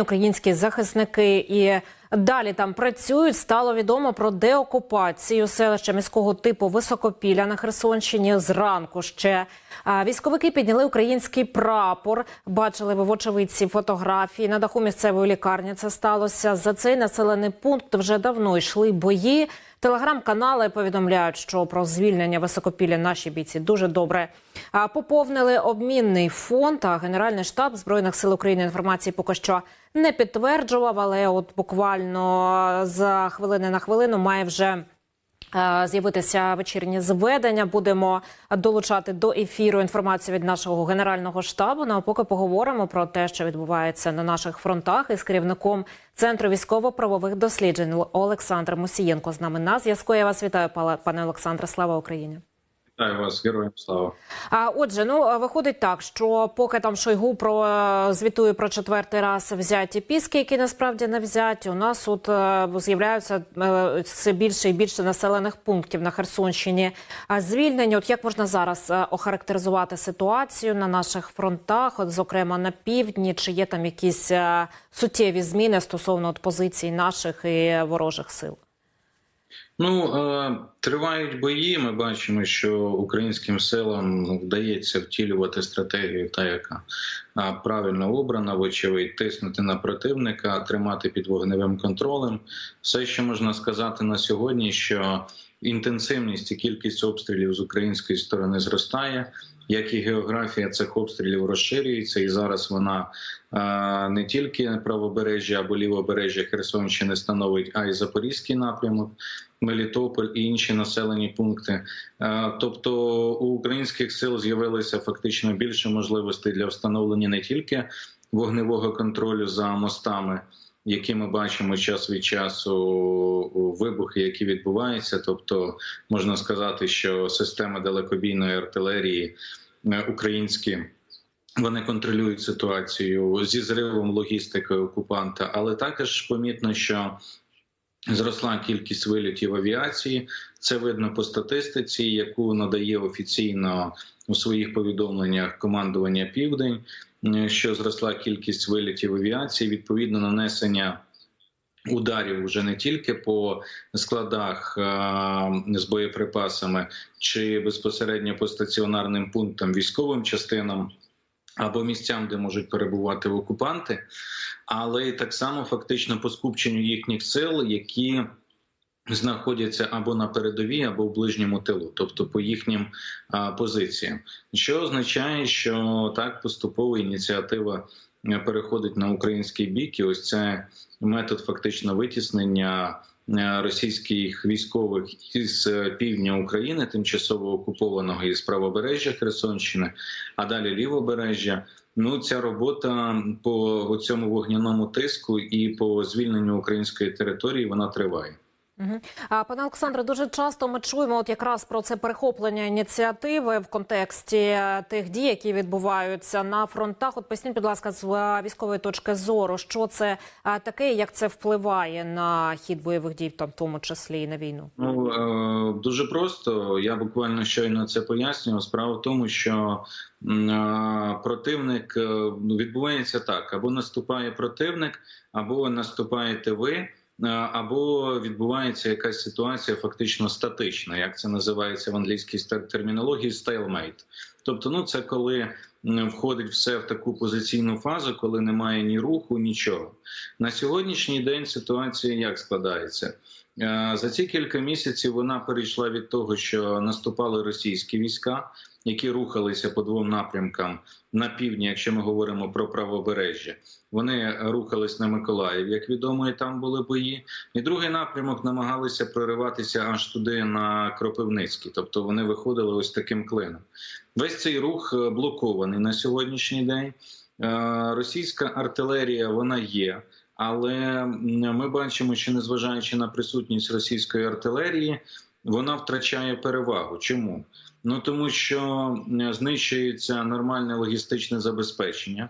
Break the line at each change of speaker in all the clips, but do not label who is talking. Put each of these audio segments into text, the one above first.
Українські захисники і далі там працюють. Стало відомо про деокупацію селища міського типу Високопілля на Херсонщині. Зранку ще військовики підняли український прапор. Бачили в очевидці фотографії на даху місцевої лікарні. Це сталося за цей населений пункт. Вже давно йшли бої. Телеграм-канали повідомляють, що про звільнення високопілля наші бійці дуже добре поповнили обмінний фонд. А Генеральний штаб збройних сил України інформації поки що не підтверджував, але от буквально за хвилини на хвилину має вже. Е, З'явитися вечірнє зведення. Будемо долучати до ефіру інформацію від нашого генерального штабу. Ну а поки поговоримо про те, що відбувається на наших фронтах, із керівником центру військово-правових досліджень Олександром Мусієнко з нами на зв'язку. Я вас вітаю, пане Олександре. Слава Україні.
Вітаю вас, героям слава.
А отже, ну виходить так, що поки там Шойгу про е, звітує про четвертий раз взяті піски, які насправді не взяті, у нас от е, з'являються е, все більше і більше населених пунктів на Херсонщині. А звільнення, от як можна зараз е, охарактеризувати ситуацію на наших фронтах, от зокрема на півдні, чи є там якісь е, суттєві зміни стосовно от позицій наших і ворожих сил?
Ну е, тривають бої. Ми бачимо, що українським силам вдається втілювати стратегію, та яка правильно обрана, вочевидь, тиснути на противника, тримати під вогневим контролем. Все, що можна сказати на сьогодні, що інтенсивність і кількість обстрілів з української сторони зростає. Як і географія цих обстрілів розширюється, і зараз вона е, не тільки правобережжя або лівобережжя Херсонщини становить, а й Запорізький напрямок, Мелітополь і інші населені пункти. Е, тобто у українських сил з'явилося фактично більше можливостей для встановлення не тільки вогневого контролю за мостами. Які ми бачимо час від часу вибухи, які відбуваються, тобто можна сказати, що системи далекобійної артилерії українські вони контролюють ситуацію зі зривом логістики окупанта, але також помітно, що Зросла кількість вильотів авіації. Це видно по статистиці, яку надає офіційно у своїх повідомленнях командування Південь. е, Що зросла кількість вильотів авіації, відповідно нанесення ударів вже не тільки по складах з боєприпасами чи безпосередньо по стаціонарним пунктам, військовим частинам або місцям, де можуть перебувати окупанти, але й так само фактично по скупченню їхніх сил, які знаходяться або на передовій, або в ближньому тилу, тобто по їхнім а, позиціям, що означає, що так поступово ініціатива переходить на український бік, і ось це метод фактично витіснення. е, Російських військових із е, півдня України, тимчасово окупованого із правобережжя Херсонщини, а далі лівобережжя. Ну, ця робота по цьому вогняному тиску і по звільненню української території вона триває.
Пане Олександре, дуже часто ми чуємо от якраз про це перехоплення ініціативи в контексті е, тих дій, які відбуваються на фронтах. От поясніть, будь ласка, з е, військової точки зору, що це е, таке, як це впливає на хід бойових дій, там в тому числі і на війну.
Ну дуже просто. Я буквально щойно це пояснював. Справа в тому, що противник е, відбувається так: або наступає противник, або наступаєте ви. Е, Або відбувається якась ситуація фактично статична, як це називається в англійській термінології stalemate. Тобто, ну це коли входить все в таку позиційну фазу, коли немає ні руху, нічого. На сьогоднішній день ситуація як складається? Е, За ці кілька місяців вона перейшла від того, що наступали російські війська, які рухалися по двом напрямкам на півдні, якщо ми говоримо про правобережжя. Вони рухались на Миколаїв, як відомо, і там були бої. І другий напрямок намагалися прориватися аж туди на Кропивницький, тобто вони виходили ось таким клином. Весь цей рух е, блокований на сьогоднішній день. Е, Російська артилерія вона є. Але ми бачимо, що незважаючи на присутність російської артилерії, вона втрачає перевагу. Чому? Ну тому що знищується нормальне логістичне забезпечення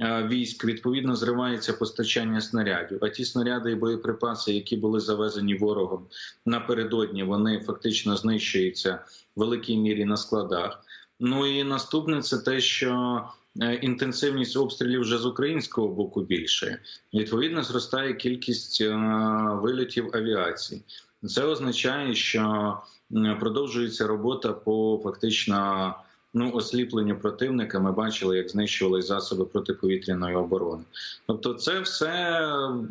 е, військ. Відповідно, зривається постачання снарядів. А ті снаряди і боєприпаси, які були завезені ворогом напередодні, вони фактично знищуються в великій мірі на складах. Ну і наступне це те, що е, інтенсивність обстрілів вже з українського боку більше. Відповідно, зростає кількість е, вильотів авіації. Це означає, що продовжується робота по фактично ну, осліпленню противника. Ми бачили, як знищували засоби протиповітряної оборони. Тобто, це все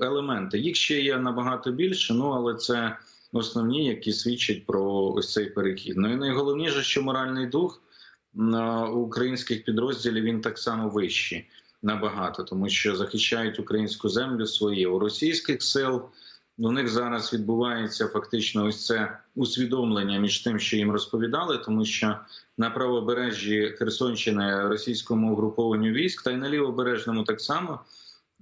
елементи. Їх ще є набагато більше, ну але це основні, які свідчать про ось цей перехід. Ну і найголовніше, що моральний дух українських підрозділів він так само вищий набагато, тому що захищають українську землю свої у російських сил. У них зараз відбувається фактично ось це усвідомлення між тим, що їм розповідали, тому що на правобережжі Херсонщини російському угрупованню військ та й на лівобережному так само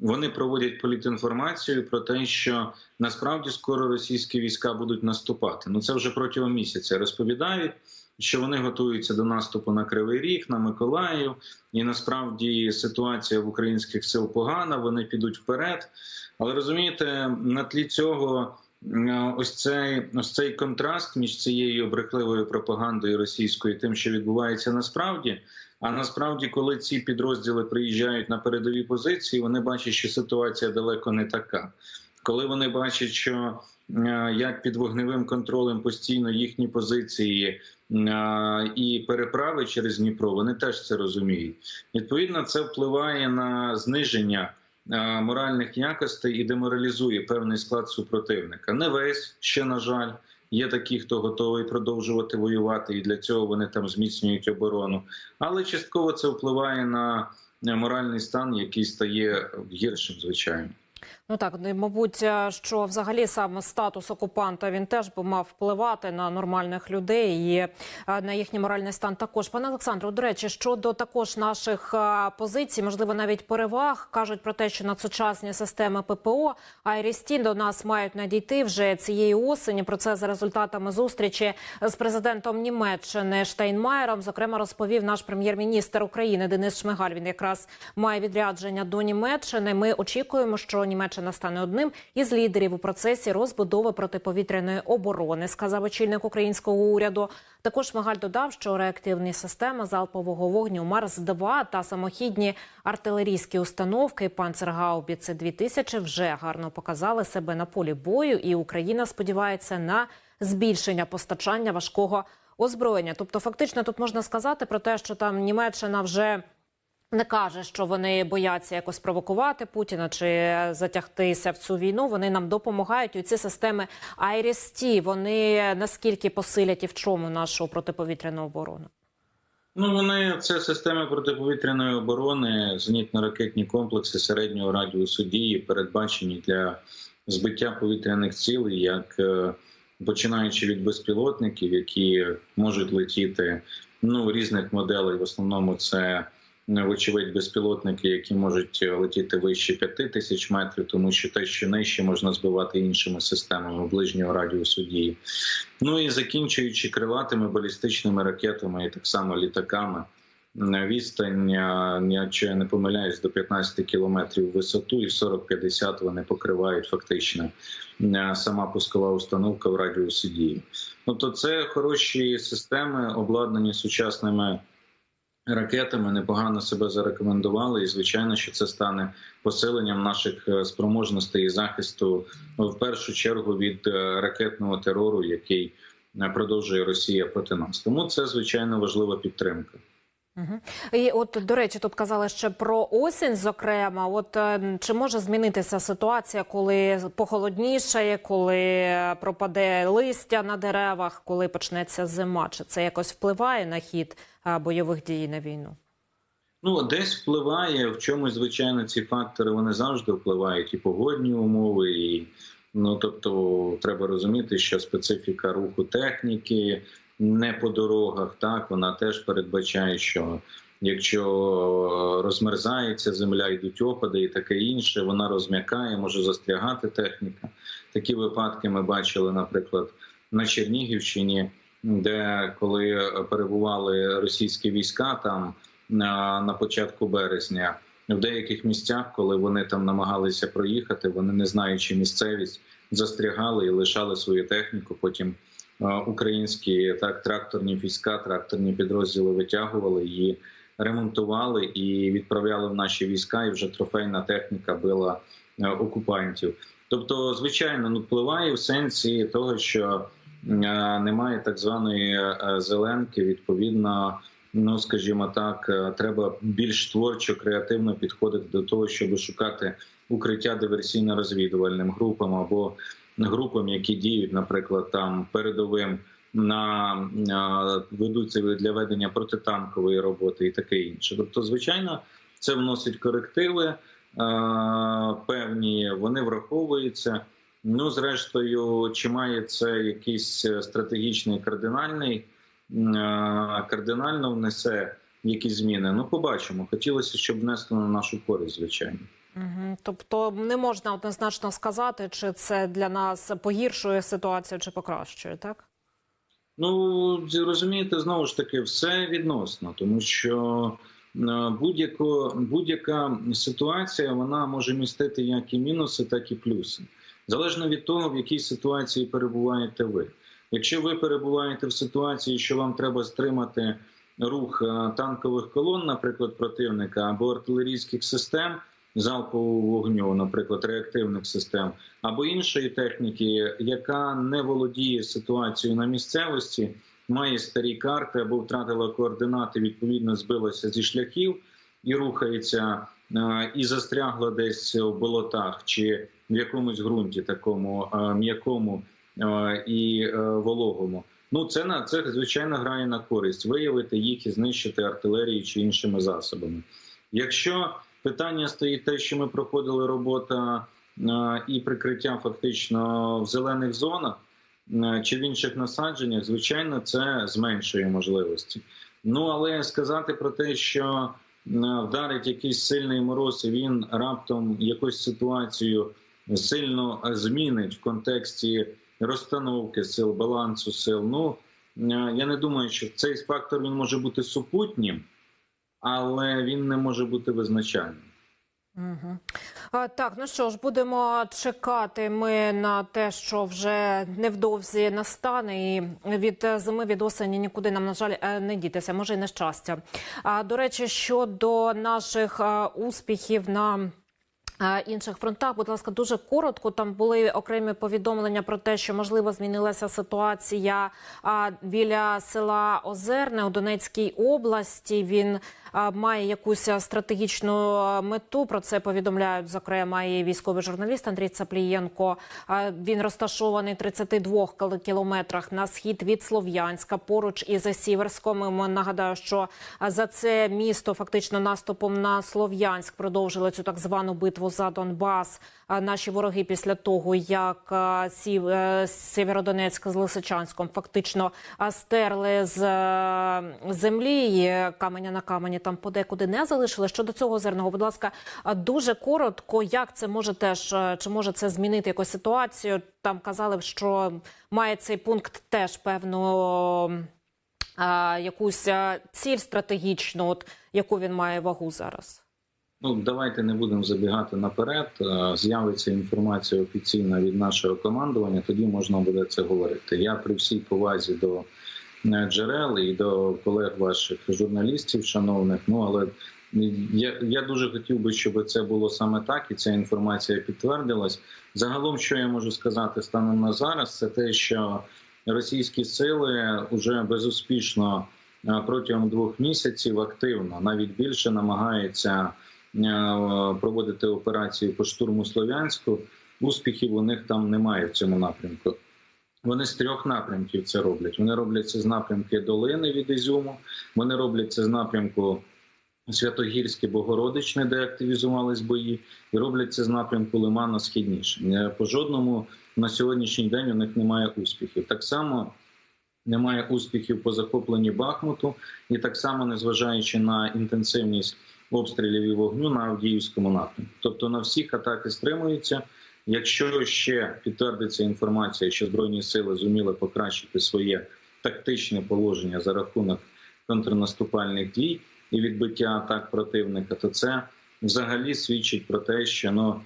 вони проводять політінформацію про те, що насправді скоро російські війська будуть наступати. Ну це вже протягом місяця розповідають. Що вони готуються до наступу на Кривий Ріг, на Миколаїв, і насправді ситуація в українських сил погана. Вони підуть вперед. Але розумієте, на тлі цього ось цей ось цей контраст між цією брехливою пропагандою російською, і тим, що відбувається насправді. А насправді, коли ці підрозділи приїжджають на передові позиції, вони бачать, що ситуація далеко не така. Коли вони бачать, що як під вогневим контролем постійно їхні позиції е, і переправи через Дніпро, вони теж це розуміють. Відповідно, це впливає на зниження е, моральних якостей і деморалізує певний склад супротивника. Не весь ще на жаль. Є такі, хто готовий продовжувати воювати, і для цього вони там зміцнюють оборону. Але частково це впливає на моральний стан, який стає гіршим, звичайно.
Ну так, ну, мабуть, е, що взагалі саме статус окупанта він теж би мав впливати на нормальних людей і е, на їхній моральний стан. Також пане Олександру, до речі, щодо також наших е, позицій, можливо, навіть переваг кажуть про те, що надсучасні системи ППО Айрісті до нас мають надійти вже цієї осені. Про це за результатами зустрічі з президентом Німеччини Штайнмаєром. Зокрема, розповів наш прем'єр-міністр України Денис Шмигаль. Він якраз має відрядження до Німеччини. Ми очікуємо, що Німеччина стане одним із лідерів у процесі розбудови протиповітряної оборони, сказав очільник українського уряду. Також Шмигаль додав, що реактивні системи залпового вогню Марс 2 та самохідні артилерійські установки Панцергаубіце 2000 вже гарно показали себе на полі бою, і Україна сподівається на збільшення постачання важкого озброєння. Тобто, фактично, тут можна сказати про те, що там Німеччина вже. Не каже, що вони бояться якось провокувати Путіна чи затягтися в цю війну. Вони нам допомагають. І ці системи Айріс-Ті, вони наскільки посилять і в чому нашу протиповітряну оборону?
Ну вони це системи протиповітряної оборони, зенітно-ракетні комплекси середнього радіусу дії, передбачені для збиття повітряних цілей, як е, починаючи від безпілотників, які можуть летіти ну різних моделей. В основному це вочевидь безпілотники, які можуть летіти вище 5 тисяч метрів, тому що те, що нижче можна збивати іншими системами ближнього радіусу дії. Ну і закінчуючи крилатими балістичними ракетами і так само літаками. Відстань, якщо я не помиляюсь, до 15 кілометрів висоту, і 40-50 вони покривають фактично сама пускова установка в радіусі дії. Тобто, це хороші системи, обладнані сучасними ракетами непогано себе зарекомендували, і звичайно, що це стане посиленням наших спроможностей і захисту в першу чергу від ракетного терору, який продовжує Росія проти нас. Тому це звичайно важлива підтримка.
І от до речі, тут казали ще про осінь. Зокрема, от чи може змінитися ситуація, коли похолоднішає, коли пропаде листя на деревах, коли почнеться зима? Чи це якось впливає на хід бойових дій на війну?
Ну, десь впливає в чомусь, звичайно, ці фактори вони завжди впливають і погодні умови, і ну тобто, треба розуміти, що специфіка руху техніки не по дорогах, так вона теж передбачає, що якщо розмерзається земля, йдуть опади і таке інше, вона розм'якає, може застрягати техніка. Такі випадки ми бачили, наприклад, на Чернігівщині, де коли перебували російські війська там на, на початку березня. В деяких місцях, коли вони там намагалися проїхати, вони не знаючи місцевість, застрягали і лишали свою техніку. Потім українські так тракторні війська, тракторні підрозділи витягували її ремонтували і відправляли в наші війська, і вже трофейна техніка била е, окупантів. Тобто, звичайно, ну впливає в сенсі того, що е, немає так званої е, зеленки. Відповідно, ну скажімо так, е, треба більш творчо, креативно підходити до того, щоб шукати укриття диверсійно-розвідувальним групам або групам, які діють, наприклад, там передовим на ведуться для ведення протитанкової роботи і таке інше. Тобто, звичайно, це вносить корективи певні, вони враховуються. Ну, зрештою, чи має це якийсь стратегічний кардинальний е, кардинально внесе якісь зміни? Ну, побачимо. Хотілося, щоб внесли на нашу користь, звичайно.
Угу. Тобто не можна однозначно сказати, чи це для нас погіршує ситуацію, чи покращує, так?
Ну розумієте, знову ж таки, все відносно, тому що е, будь-яка ситуація вона може містити як і мінуси, так і плюси, залежно від того, в якій ситуації перебуваєте ви. Якщо ви перебуваєте в ситуації, що вам треба стримати рух е, танкових колон, наприклад, противника або артилерійських систем залпового вогню, наприклад, реактивних систем, або іншої техніки, яка не володіє ситуацією на місцевості, має старі карти або втратила координати, відповідно збилася зі шляхів і рухається, і застрягла десь в болотах чи в якомусь ґрунті, такому е, м'якому е, і вологому. Ну, це на це звичайно грає на користь виявити їх і знищити артилерією чи іншими засобами. Якщо Питання стоїть те, що ми проходили робота і прикриття фактично в зелених зонах чи в інших насадженнях, звичайно, це зменшує можливості. Ну але сказати про те, що вдарить якийсь сильний мороз, і він раптом якусь ситуацію сильно змінить в контексті розстановки сил, балансу сил. Ну я не думаю, що цей фактор він може бути супутнім але він не може бути визначальним.
Угу. Так, ну що ж, будемо чекати ми на те, що вже невдовзі настане, і від зими від осені нікуди нам на жаль е, не дітися, може й нещастя. А до речі, щодо наших а, успіхів на інших фронтах, будь ласка, дуже коротко. Там були окремі повідомлення про те, що можливо змінилася ситуація біля села Озерне у Донецькій області. Він має якусь стратегічну мету. Про це повідомляють зокрема і військовий журналіст Андрій Цаплієнко. Він розташований 32 кілометрах на схід від Слов'янська, поруч із Сіверськом. Нагадаю, що за це місто фактично наступом на Слов'янськ продовжили цю так звану битву за Донбас. Наші вороги після того, як сів е, Сєвєродонецьк з Лисичанськом фактично стерли з е, землі каменя на камені там подекуди не залишили. Щодо цього зерного, будь ласка, дуже коротко, як це може теж чи може це змінити якусь ситуацію? Там казали, що має цей пункт теж певну якусь ціль стратегічну, от яку він має вагу зараз.
Ну, давайте не будемо забігати наперед. З'явиться інформація офіційна від нашого командування. Тоді можна буде це говорити. Я при всій повазі до Е, джерел і до колег ваших журналістів, шановних. Ну але я я дуже хотів би, щоб це було саме так, і ця інформація підтвердилась. Загалом, що я можу сказати станом на зараз, це те, що російські сили вже безуспішно е, протягом двох місяців активно, навіть більше намагаються е, проводити операції по штурму Слов'янську. Успіхів у них там немає в цьому напрямку. Вони з трьох напрямків це роблять. Вони роблять це з напрямки долини від Ізюму. Вони роблять це з напрямку Святогірське, Богородичне, де активізувались бої, і роблять це з напрямку Лимана східніше. Е, по жодному на сьогоднішній день у них немає успіхів. Так само немає успіхів по захопленні Бахмуту, і так само, незважаючи на інтенсивність обстрілів і вогню на Авдіївському напрямку. Тобто на всіх атаки стримуються. Якщо ще підтвердиться інформація, що збройні сили зуміли покращити своє тактичне положення за рахунок контрнаступальних дій і відбиття атак противника, то це взагалі свідчить про те, що ну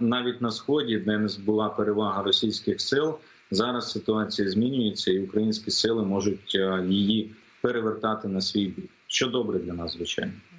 навіть на сході, де була перевага російських сил, зараз ситуація змінюється, і українські сили можуть її перевертати на свій бік. що добре для нас, звичайно.